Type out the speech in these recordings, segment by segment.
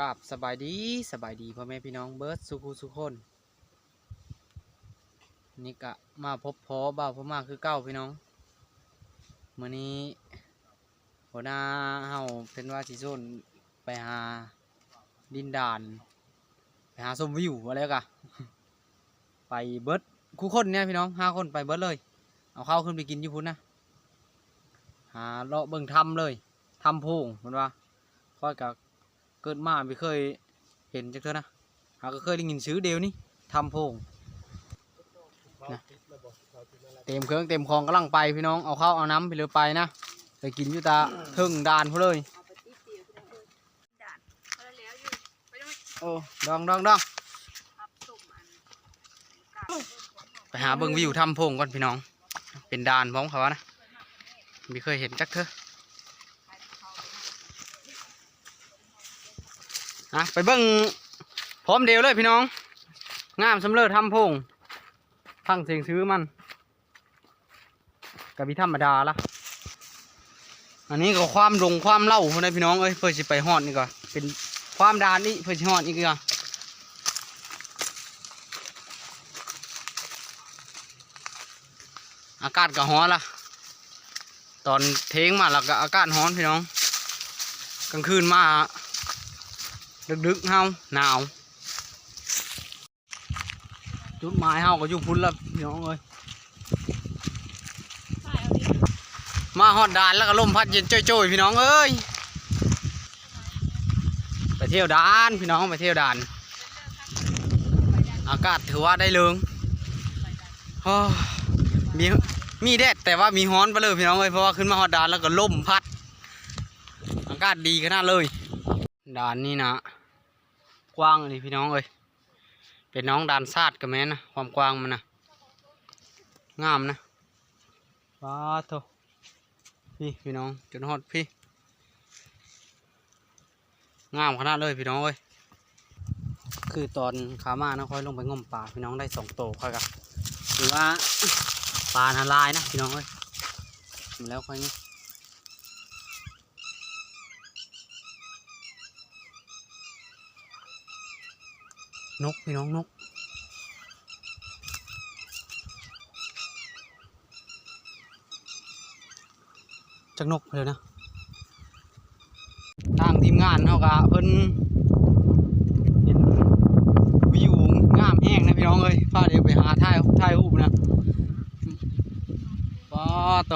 กับสบายดีสบายดีพ่อแม่พี่น้องเบิร์ดสุขุสุขคนนี่กะมาพบพอบ่าวพ่อมาคือเก้าพี่น้องเมื่อนี้หัวหน้าเฮาเป็นว่าสิโซนไปหาดินดาน ไปหาชมวิวมาแล้วกะไปเบิร์ดคู่คนเนี่ยพี่น้องห้าคนไปเบิร์ดเลย เอาข้าวขึ้นไปกินยู่พุ่นนะหาเลาะเบิ่งทำเลยทำโพงมันว่าค่อยกับ เกิดมาไม่เคยเห็นจักเท่านะหาก็เคยได้ยินชื่อเดียวนี่ทำโพงนะเต็มเครื่องเต็มคลองกำลังไปพี่น้องเอาข้าวเอาน้ำไปเลยไปนะไปกินอยู่ตาถึงดานเลยเอาไปติดเดียวพี่น้องเอ้ยด่าเลยโอ้ดองดองดองทับตุ่มอันกไปหาเบิ่งวิวทำโพงก่อนพี่น้อง เป็นดานพร้อมเขานะไม่เคยเห็นจักเถอะ อะไปเบิ่งพร้อมเดียวเลยพี่น้อง งามสำเร็จทำพงทั้งเสียงซื้อมันกับพี่ธรรมดาละอันนี้ก็ความลงความเล่าคนนะพี่น้องเอ้ยเพื่อสิไปฮอดนี่ก็เป็นความดานนี่เพื่อสิฮอดอีกก็อากาศก็ร้อนละตอนเทงมาแล้วก็อากาศร้อนพี่น้อง กลางคืนมา ดึกๆเฮาหนาว จุดหมายเฮาก็อยู่พุ่นล้วพี่น้องเอ้ยมาฮอดดานแล้วก็ลมพัดเย็นโจยๆพี่น้องเอ้ยไปเที่ยวดานพี่น้องไปเที่ยวดาน อากาศถือว่าได้เริงโอ้มีมีแดดแต่ว่ามีฮ้อนไปเลยพี่น้องเอ้ยเพราะว่าขึ้นมาฮอดดานแล้วก็ลมพัด อากาศดีขนาดเลย ดานนี่นะ กว้างเลยพี่น้องเอ้ยเป็นน้องดานซาดกับแม่นะความกว้างมันนะงามนะว้าโถพี่พี่น้องจนฮอดพี่ งามขนาดเลยพี่น้องเอ้ยคือตอนขามานะค่อยลงไปงมปลาพี่น้องได้สองโตค่อยกับหรือว่าปลานาลายนะพี่น้องเอ้ยแล้วค่อยนี่ นกพี่น้องนก จักนกเลยนะ ทางทีมงานเขาก็เพิ่นเห็นวิวงามแห้งนะพี่น้องเอ้ยพาเดี๋ยวไปหาถ่ายถ่ายรูปนะว้าต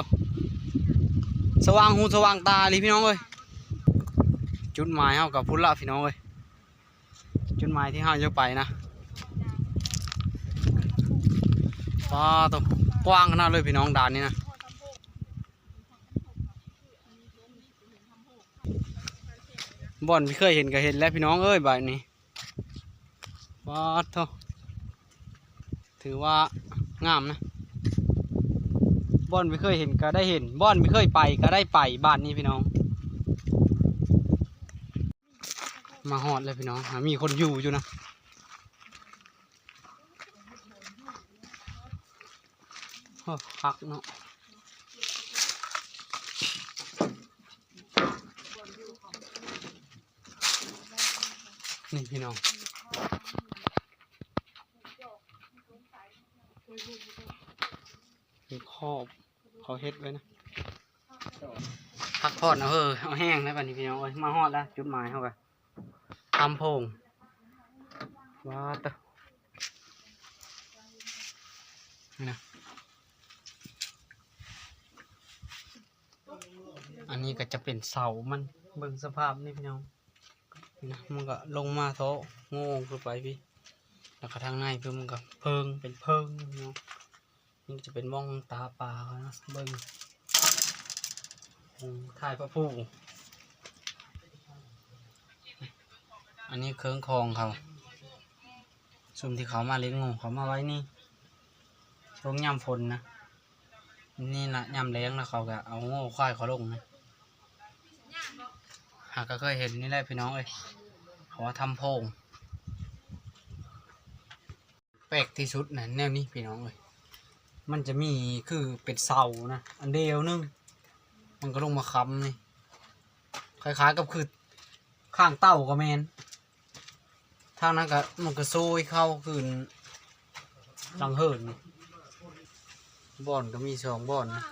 สว่างหูสว่างตาเลยพี่น้องเอ้ยจุดหมายเขากับพุ่นละพี่น้องเอ้ย จุดหมายที่เขาจะไปนะว้าตัวกว้างขนาดเลยพี่น้องด่านนี้นะบ่อนที่เคยเห็นก็เห็นแล้วพี่น้องเอ้ยบ่ายนี้ว้าดเถอะถือว่างามนะบ่อนไม่เคยเห็นก็ได้เห็นบ่อนไม่เคยไปก็ได้ไปบ้านนี้พี่น้อง มาฮอดเลยพี่น้องหามีคนอยู่อยู่นะโอ้คักเนาะนี่พี่น้องมีครอบเขาเฮ็ดไว้นะพักผ่อนเอาเออเอาแห้งแล้วบัดนี้พี่น้องเอ้ยมาฮอดแล้วจุดหมายเขากัน ทำโพงว้าตะนี่นะอันนี้ก็จะเป็นเสามันเบิ่งสภาพนี่พี่น้องนี่นะมันก็ลงมาโถโง่ขึ้นไปพี่แล้วก็ทางในเพื่อมันก็เพิงเป็นเพิงเนาะนี่จะเป็นมองตาปลาเขานะเบิ้งอืมถ่ายพระผู้ อันนี้เครื่องคองเขาซุ่มที่เขามาเลี้ยงงูเขามาไว้นี่ช่วงยามฝนนะ นี่นะยามแล้งนะเขาก็เอาโง่ควายเขาลงนะหากก็เคยเห็นนี่แหละพี่น้องเอ้ยเขาว่าทำโพง แปลกที่สุดนะแนวนี้พี่น้องเอ้ยมันจะมีคือเป็นเสานะ อันเดียวนึง มันก็ลงมาค้ำนี่คล้ายๆกับคือข้างเต้าก็แมน ทางนั้นก็มันก็โซยเข้าคืนหลังเหินบ่อนก็มีสองบ่อนนะ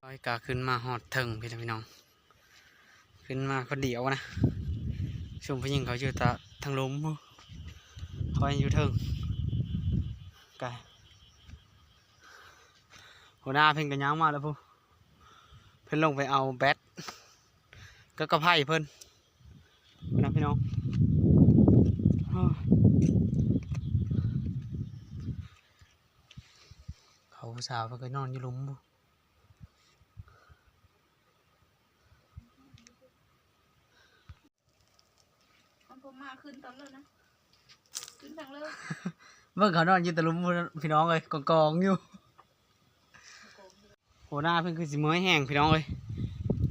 ไอ้กาขึ้นมาหอดเถึงพี่น้องพี่น้อง ขึ้นมาคนเดียวนะชุมผู้หญิงเขาอยู่ตะทางลมคอยอยู่เทิงกายหัวหน้าเพิ่งกันย้างมาแล้วพูเพิ่นลงไปเอาแบตก็กระไพ่เพิ่น นะพี่น้องอ้าวเขาผู้สาวเพิ่นก็นอนอยู่หลุมบ่มันผมมาขึ้นตอนเลยนะขึ้นทางเลยเมื่อเขานอนอยู่แต่หลุมพุ่นพี่น้องเลยกองกองๆอยู่หัวหน้าเพิ่นคือสิเมื่อยแห้งพี่น้องเลย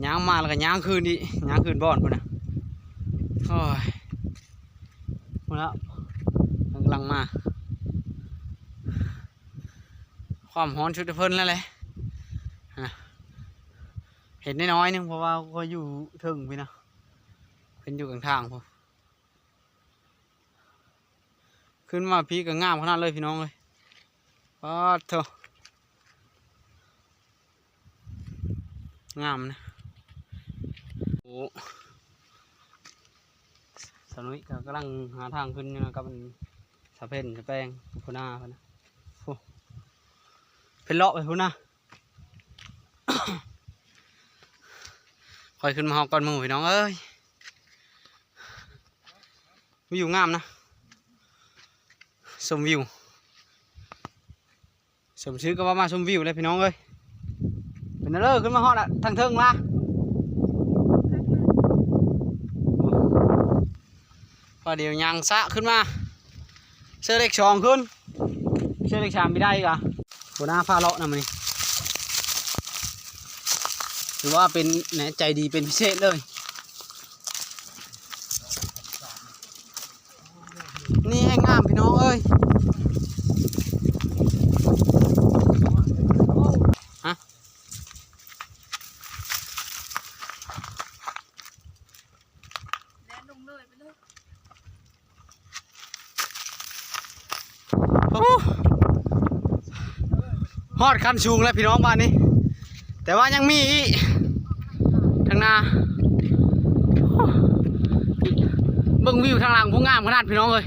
ย่างมาแล้วก็ย่างคืนดิย่างคืนบ่อนพุ่นน่ะ โอ้ยหมดแล้วเพิ่นกำลังมา ความร้อนชุดเพิ่นแล้วแหละฮะเห็นน้อยๆนึงเพราะว่าก็อยู่เทึงพี่นะเพิ่นอยู่กลางทางพอขึ้นมาพี่ก็งามขนาดเลยพี่น้องเลยป้าดเถอะงามนะโอ้ สนุยก็กำลังหาทางขึ้นอยู่นะครับมันสะเพนสะแปงพุนาพนนะเป็นเลาะไปพุนาคอยขึ้นมาหอกก่อนมือพี่น้องเอ้ยวิวงามนะชมวิวสมชื่อก็ว่ามาชมวิวเลยพี่น้องเอ้ยเป็นอะไรขึ้นมาฮอดอะทางเทิงละ พอเดี๋ยวยางสะขึ้นมา เสื้อเล็กสองขึ้น เสื้อเล็กสามไม่ได้กะหัวหน้าฟาเลาะนะมันนี่ถือว่าเป็นแหนใจดีเป็นพิเศษเลย นี่ให้งามพี่น้องเอ้ย ฮะ แดนลงเลยไปเลย โอ้ ฮอดคันสูงแล้วพี่น้องบ้านนี้ แต่ว่ายังมีอีกทางนาเบิ่งวิวทางหลังผู้งามขนาดพี่น้องเลย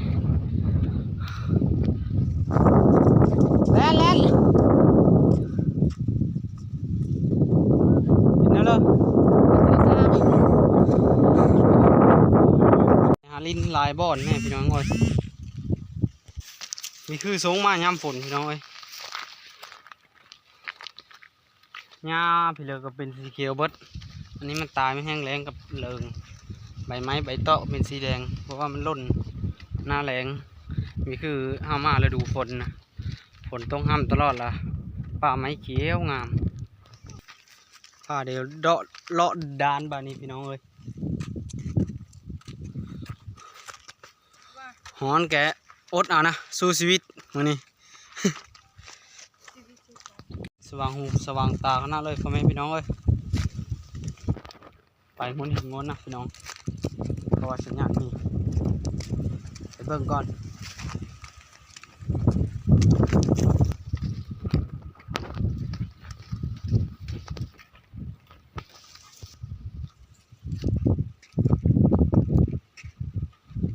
แล่นแล่นเห็นแล้วเลยหาลินลายบ่อนแม่พี่น้องเอ้ยนี่คือสงมายามฝนพี่น้องเอ้ย หญ้าพี่เหลือก็เป็นสีเขียวเบิดอันนี้มันตายไม่แห้งแล้งกับเลิงใบไม้ใบเตาะเป็นสีแดง เพราะว่ามันล่นหน้าแรงนี่คือห้ามาฤดูฝนนะฝนต้องห้ามตลอดละป่าไม้เขียวงามป่าเดี๋ยวเดาะเลาะดานบานนี้พี่น้องเอ้ยว่าหอนแกะอดเอานะสู้ชีวิตมื้อนี้ชีวิตสุดส ว่างหูสว่างตาขนาดเลยพ่อแม่พี่น้องเอ้ยไปหมุนหินงนนะพี่น้องเพราะว่าสัญญาณมีไปเบิ่งก่อน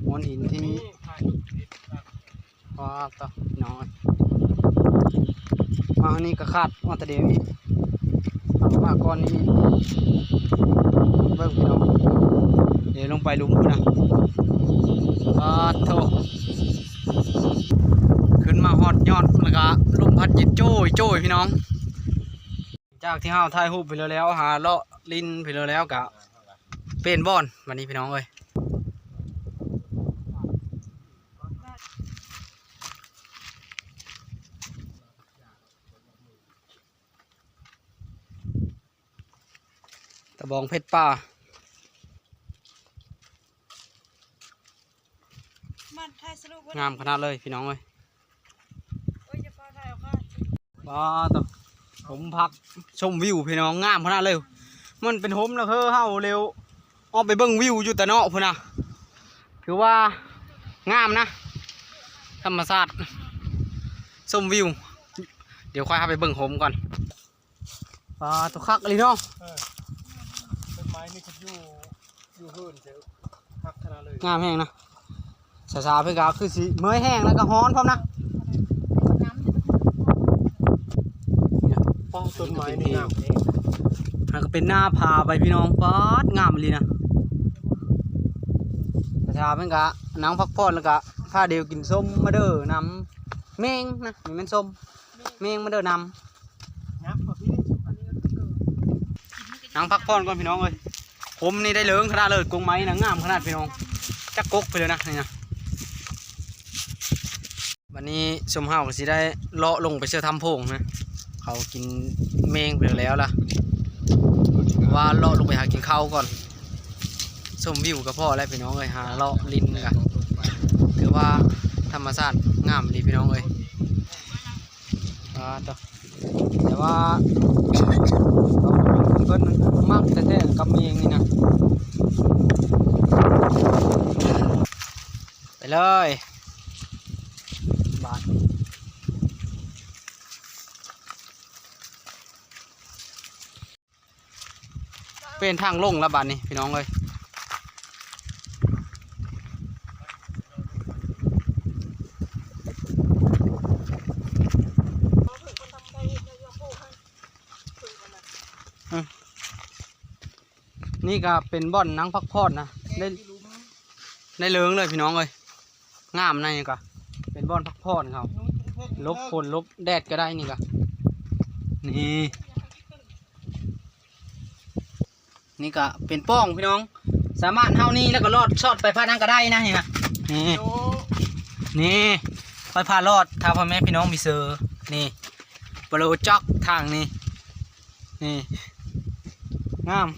หมุนหินที่ว้าวต่อพี่น้องเอ้ย มาอันนี้ก็คาดมาแต่เดียวอีกเอามาก่อนนี้เบิ่งพี่น้องเดี๋ยวลงไปลุมพุ่นะอาโถขึ้นมาฮอดยอดแล้วก็ลมพัดเย็นโจ้ยโจ้ยพี่น้อง จากที่เฮาถ่ายรูไปแล้วแล้วหาเลาะลินไปแล้วแล้วกะเป็นบอนวันนี้พี่น้องเอ้ย ตะบองเพชรป่า มันถ่ายสรุปว่างามขนาดเลยพี่น้องเอ้ยโอ้ยจะพาถ่ายเอาค่ะว้าตัวผมพักชมวิวพี่น้องงามขนาดเลย มันเป็นโฮมแล้วเฮ้อเฮาเร็วออกไปเบิ่งวิวอยู่แต่เนาะพุ่นน่ะถือว่างามนะ ธรรมศาสตร์ชมวิว เดี๋ยวค่อยเข้าไปเบิ่งโฮมก่อนปลาตัวคักเลยเนาะต้ นไม้นี่เขาอยู่อยู่หื่นเจอพักขนาดเลยงามแห้งนะสาๆเพื่อนก็คือสิเมื่อยแห้งแล้วก็ฮ้อนพร้อมนะป้องต้นไม้นี่งามเองมันก็เป็นหน้าผาไปพี่น้องป๊าดงามเลยนะสาๆเพื่อนก็นั่งพักผ่อนแล้วก็พาเดียวกินส้มมาเด้อนำเมงนะนี่แมันส้มเมงมาเด้อนยับกว่าพี่ำนั่งพักผ่อนก่อนพี่น้องเลย ผมนี่ได้เหลืองขนาดเลยกงไม้นะงามขนาดพี่น้องจักกกไปเลยนะนี่นะวันนี้ชมเฮาก็สิได้เลาะลงไปเชื่อทำโพงนะเขากินเมงไปแล้วล่ะว่าเลาะลงไปหากินข้าวก่อนชมวิวกับพ่อแล้วพี่น้องเลยหาเลาะลินกันคือว่าธรรมชาติงามดีพี่น้องเลยอ่าต่อแต่ว่า เพิ่นมักแต่แท้ๆกับเมียงนี่นะไปเลยบาทเป็นทางลงแล้วบาทนี่พี่น้องเลย นี่ก็เป็นบ่อนนั่งพักพอดนะได้ได้เลิงเลยพี่น้องเลยงามนะนี่ก็เป็นบ่อนพักพอดเขาลบฝนลบแดดก็ได้นี่ก็นี่นี่ก็เป็นป้องพี่น้อง สามารถเท่านี้แล้วก็ลอดชอดไปพานั่งก็ได้นะนี่นะนี่นี่ไปพารอดถ้าพ่อแม่พี่น้องมีเซอร์นี่บรูจ็อกทางนี้นี่งาม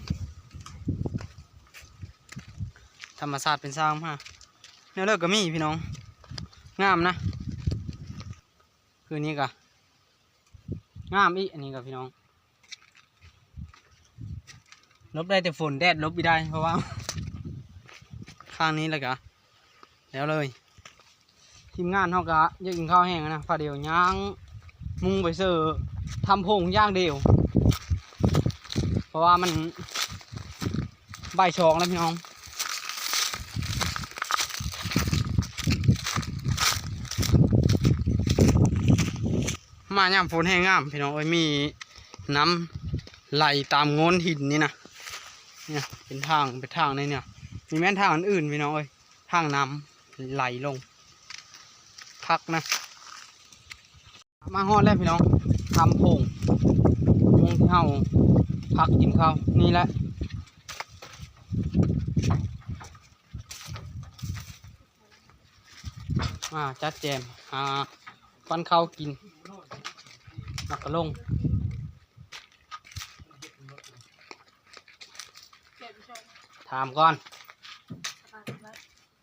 ธรรมศาสตร์เป็นสร้างมาแนวเลิกก็มีพี่น้อง งามนะ คือนี้กะงามอีอันนี้กับพี่น้อง ลบได้แต่ฝนแดดลบไม่ได้เพราะว่า ข้างนี้เลยกะแล้วเลย ทีมงานเขากะยกินข้าวแห้งนะฝาเดียวย่างมุงไปเสิร์ฟทำพงย่างเดียว เพราะว่ามันใบชองแล้วพี่น้อง มาย่ำฝนแห้งงามพี่น้องเอ้ยมีน้ำไหลตามโงนหินนี่นะเนี่ยเป็นทางเป็นทางในเนี่ยมีแม่นทางอันอื่นพี่น้องเอ้ยทางน้ำไหลลงพักนะมาฮอดแล้วพี่น้องทำโพงวงที่าพักกินข้าวนี่แหละมาจัดแจมหาปันข้าวกิน นักกระลงถามก่อน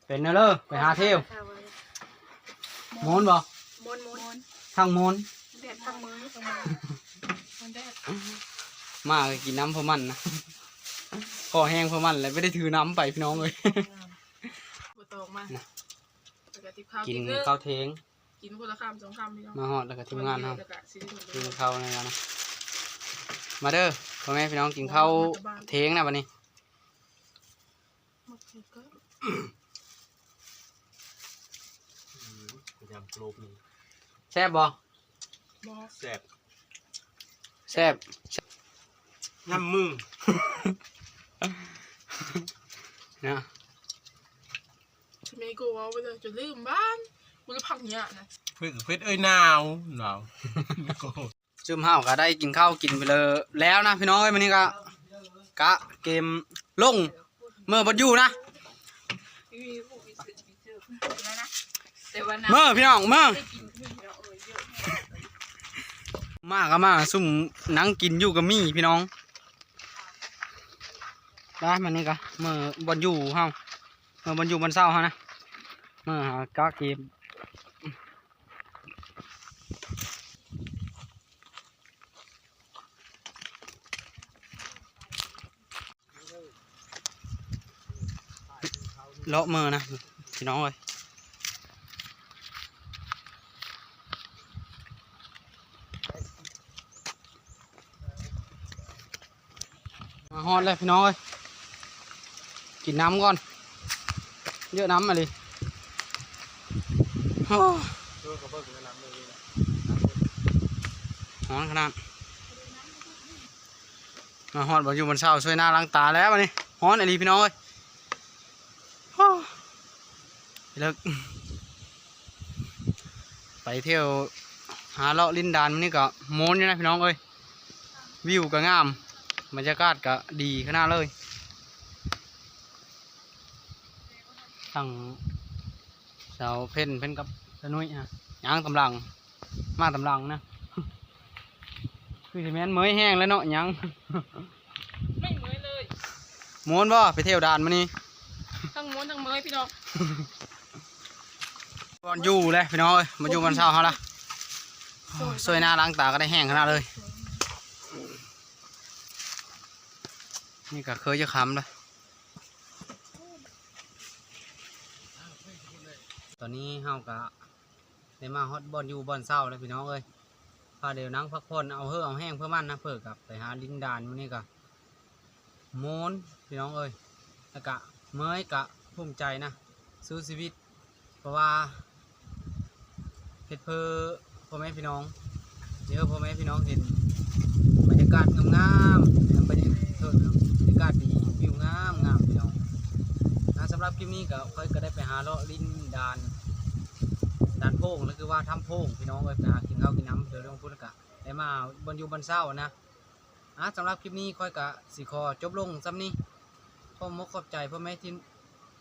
เป็นเนอะเลยไปหาเที่ยวโมนบ่มนมนทางโมนแดดทางมือมันแดดมาก็กินน้ำพอมันนะคอแห้งพอมันเลยไม่ได้ถือน้ำไปพี่น้องเลยบตกมาน่ะแล้วก็ติบข้าวกินเด้อข้าวเทง กินคนละคำสองคำพี่น้องมาหอดแล้วก็ทีมงานเราแล้วก็สิได้หมดกินเลยข้าวในกันนะมาเด้อพ่อแม่พี่น้องกินข้าวเทงนะวันนี้หมดเลยก็ยำกลบนี่แซ่บบ่บอสแซ่บแซ่บน้ำมึงนะทำไมกูเอาไปเลยจะลืมบ้าน กูจะพักเนี่ยนะเพื่อนเพื่อนเอ้ยหนาวหนาวจุ่มห้าวก็ได้กินข้าวกินไปเลยแล้วนะพี่น้องเอ้ยวันนี้ก็กะเกมลงเมื่อบดอยู่นะไม่มีพวกมีซื้อมีซื้อนะนะแต่วันนั้นเมื่อพี่น้องเมื่อได้กินพี่น้องเออเยอะแมาก็มาซุ่มนั่งกินอยู่กับมี่พี่น้องได้มันนี่ก็เมื่อบนอยู่เฮาเมื่อบนอยู่บนเศร้าเฮานะเมื่อหากะเกม เลาะมือนะพี่น้องเลยมาฮอดเลยพี่น้องเลยกินน้ำก่อน เยอะน้ำมาเลยโอ้ช่วยกับเบิกในน้ำเลยนะร้อนขนาดมาฮอดบอกอยู่บนเสาช่วยหน้าล้างตาแล้ววันนี้ฮ้อนไอ้ลีพี่น้องเอ้ยโอ้ เลิกไปเที่ยวหาเลาะลินดานมื้อนี่ก็โม้นอยู่นะพี่น้องเอ้ยวิวก็งามบรรยากาศก็ดีขนาดเลยตั้งเสาเพ่นเพ่นกับตะนุ้ยฮะยางตำลังมาตำลังนะคือสิแม่นเมยแห้งแล้วเนาะหยังไม่เหมือนเลยม้วนบ่ไปเที่ยวด่านมานี่ทั้งม้วนทั้งเมยพี่น้อง ก่อนอยู่เลยพี่น้องเอ้ยมาอยู่บนเช้าเขาละสวยหน้าล้างตาก็ได้แห้งขนาดเลย นี่ก็เคยจะคำเลยตอนนี้เฮาก็ได้มาฮอตบอลอยู่บอลเศร้าเลยพี่น้องเอ้ยพาเดี๋ยวนั่งพักผ่อนเอาเฮือเอาแห้งเพื่อมันนะเพื่อกับไปหาดินดานมื้อนี้ก็โมนพี่น้องเอ้ยแล้วก็เมยกะภูมิใจนะสู้ชีวิต เพราะว่า เฮ็ดเพื่อพ่อแม่พี่น้องเดี๋ยวพ่อแม่พี่น้องเห็นบรรยากาศงามๆบรรยากาศโทษนะบรรยากาศดีวิวงามงามพี่น้องนะสำหรับคลิปนี้ก็ค่อยก็ได้ไปหาเลาะลิ้นดานดานโพงนั่นคือว่าทำโพงพี่น้องเอ้ยไปหากินข้าวกินน้ำเดี๋ยวเรื่องพูดแล้วกะได้มาบนอยู่บนเศร้านะอะสำหรับคลิปนี้ค่อยกะสิขอจบลงซ้ำนี้ขอมกขอบใจพ่อแม่ที่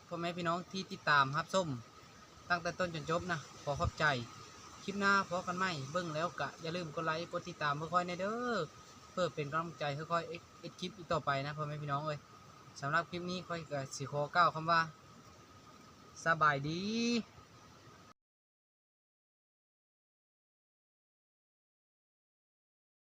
พ่อแม่พี่น้องที่ติดตามครับส้มตั้งแต่ต้นจนจบนะขอขอบใจ คลิปหน้าพอกันไหมเบิ้งแล้วกะอย่าลืมกดไลค์กดติดตามเพื่อค่อยในเด้อเพื่อเป็นกำลังใจค่อยๆเอ็ดคลิปอีกต่อไปนะพ่อแม่พี่น้องเอ้ยสำหรับคลิปนี้ค่อยก็สิขอกล่าคำว่า สบายดี